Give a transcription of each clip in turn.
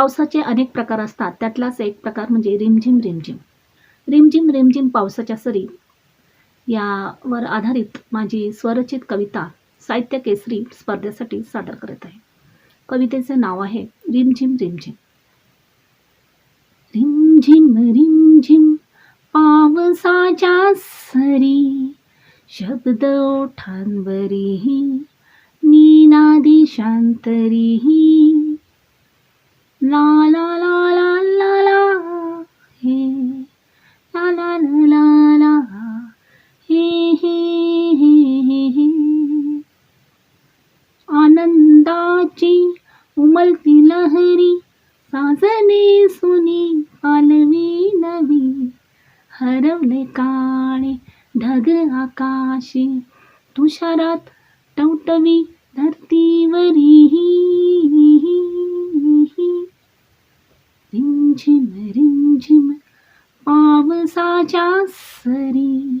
पावसाचे अनेक प्रकार असतात. त्यातलाच एक प्रकार म्हणजे रिमझिम रिमझिम. रिमझिम रिमझिम पावसाच्या सरी यावर आधारित माझी स्वरचित कविता साहित्य केसरी स्पर्धेसाठी सादर करत आहे. कवितेचे नाव आहे रिमझिम रिमझिम. रिमझिम रिमझिम पावसाच्या सरी शब्द ओठांवरीही नीनादी शांतरीही हरवले काळे ढग आकाशी. तुषारात टवटवी धरतीवरी रिमझिम रिमझिम पावसाच्या सरी.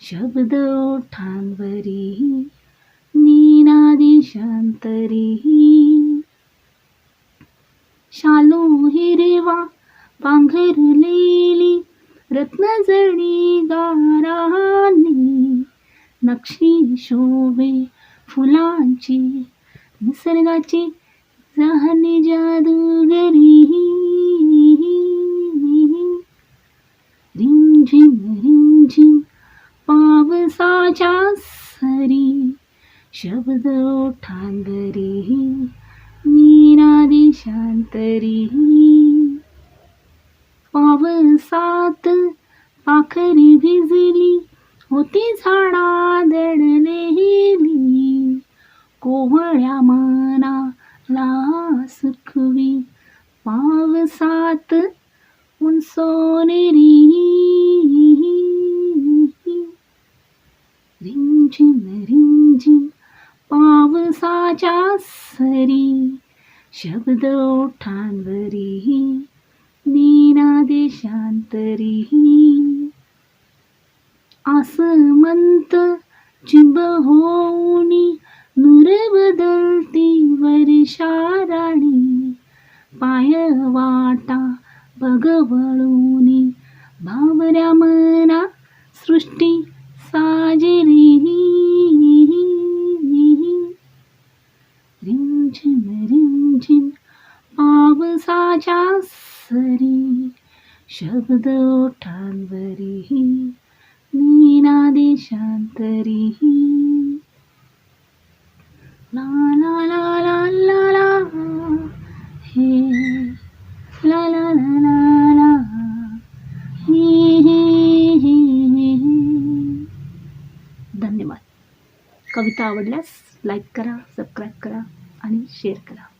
शब्द ओठांवरी निनादी शांतरी लक्ष्मी शोभे फुलांची निसर्गाची जहानी जादूगरी. रिमझिम रिमझिम पावसाच्या सरी शब्द ओठांगरी मीनादी शांतरी पावसात पाखरी भिजली होती झाडा दडलेली कोवळ्या मनाला सुखवी. पावसात उंचोनेरी रिमझिम रिमझिम पावसाच्या सरी. शब्द ओठांवरी नीना देशांतरी आसमंत चिंब होऊनी नूर बदलती वर्षाराणी पाय वाटा बगवळूनी भावऱ्या मना सृष्टी साजरी रिमझिम रिमझिम पावसाच्या सरी शब्द ओठांवरी ना देशांतरीही. ला ला ला ला ला ला हे. ला ला ला ला ला हे हे हे हे हे. धन्यवाद. कविता आवडल्यास लाईक करा सबस्क्राईब करा आणि शेअर करा.